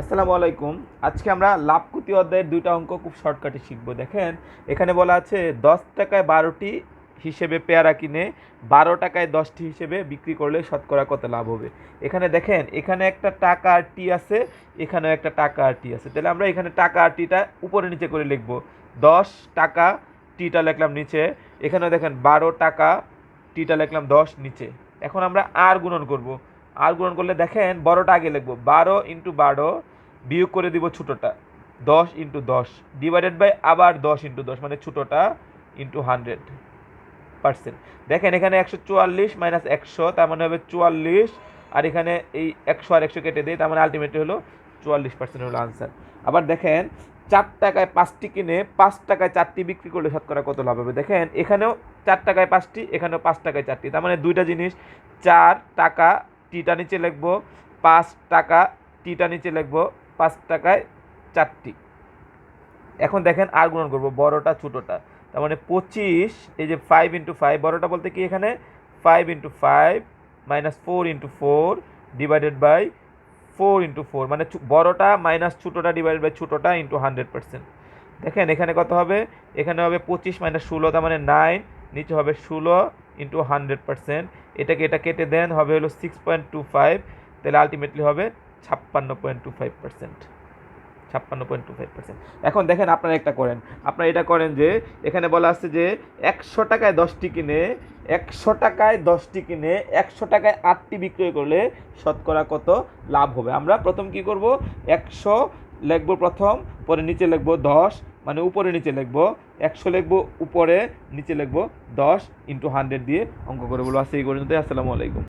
আসসালামু আলাইকুম। আজকে আমরা লাভকুতি অধ্যায়ের দুইটা অঙ্ক খুব শর্টকাটে শিখব। দেখেন, এখানে বলা আছে, দশ টাকায় বারোটি হিসেবে পেয়ারা কিনে বারো টাকায় দশটি হিসেবে বিক্রি করলে শতকরা কত লাভ হবে? এখানে দেখেন, এখানে একটা টাকা আর টি আছে, এখানেও একটা টাকা আর টি আছে। তাহলে আমরা এখানে টাকা আর টিটা উপরে নিচে করে লিখব। দশ টাকা টিটা লিখলাম নিচে, এখানেও দেখেন, বারো টাকা টিটা লিখলাম দশ নিচে। এখন আমরা আর গুণন করব। আর গুণন করলে দেখেন বড়টা আগে লিখব। বারো ইন্টু বারো বিয়োগ করে দিব ছোটোটা। দশ ইন্টু দশ ডিভাইডেড বাই আবার দশ ইন্টু দশ মানে ছোটোটা ইন্টু হান্ড্রেড পার্সেন্ট দেখেন এখানে একশো চুয়াল্লিশ মাইনাস একশো, তার মানে হবে চুয়াল্লিশ। আর এখানে এই একশো আর একশো কেটে দিই, তার মানে আলটিমেটলি হলো চুয়াল্লিশ পার্সেন্ট হলো আনসার আবার দেখেন চার টাকায় পাঁচটি কিনে পাঁচ টাকায় চারটি বিক্রি করলে শতকরা কত লাভ হবে? দেখেন এখানেও চার টাকায় পাঁচটি, এখানেও পাঁচ টাকায় চারটি। তার মানে দুইটা জিনিস, চার টাকা টিটা নিচে লিখব, পাঁচ টাকা টিটা নিচে লিখব, পাঁচ টাকায় চারটি। এখন দেখেন আর গুণন করব, বড়টা ছোটোটা। তার মানে পঁচিশ, এই যে ফাইভ ইন্টু ফাইভ বড়টা বলতে কি এখানে? Five into five minus four into four divided by four into four মানে বড়টা মাইনাস ছোটোটা ডিভাইডেড বাই ছোটোটা ইন্টু হান্ড্রেড পার্সেন্ট দেখেন এখানে কত হবে? এখানে হবে পঁচিশ মাইনাস ষোলো, তার মানে নাইন নিচে হবে ষোলো ইন্টু হান্ড্রেড পার্সেন্ট এটাকে এটা কেটে দেন হবে হলো সিক্স পয়েন্ট টু ফাইভ তাহলে আলটিমেটলি হবে ছাপ্পান্ন পয়েন্ট টু ফাইভ পার্সেন্ট ছাপ্পান্ন পয়েন্ট টু ফাইভ পার্সেন্ট এখন দেখেন আপনারা একটা করেন, আপনারা এটা করেন যে, এখানে বলা আছে যে একশো টাকায় দশটি কিনে, একশো টাকায় দশটি কিনে, একশো টাকায় আটটি বিক্রয় করলে শতকরা কত লাভ হবে? আমরা প্রথম কি করব? একশো লিখব প্রথম, পরে নিচে লিখব দশ মানে উপরে নিচে লিখব, একশো লিখব, উপরে নিচে লিখব, দশ ইন্টু হান্ড্রেড দিয়ে অঙ্ক করে বলব। আজকে এই পর্যন্ত আসসালামু আলাইকুম।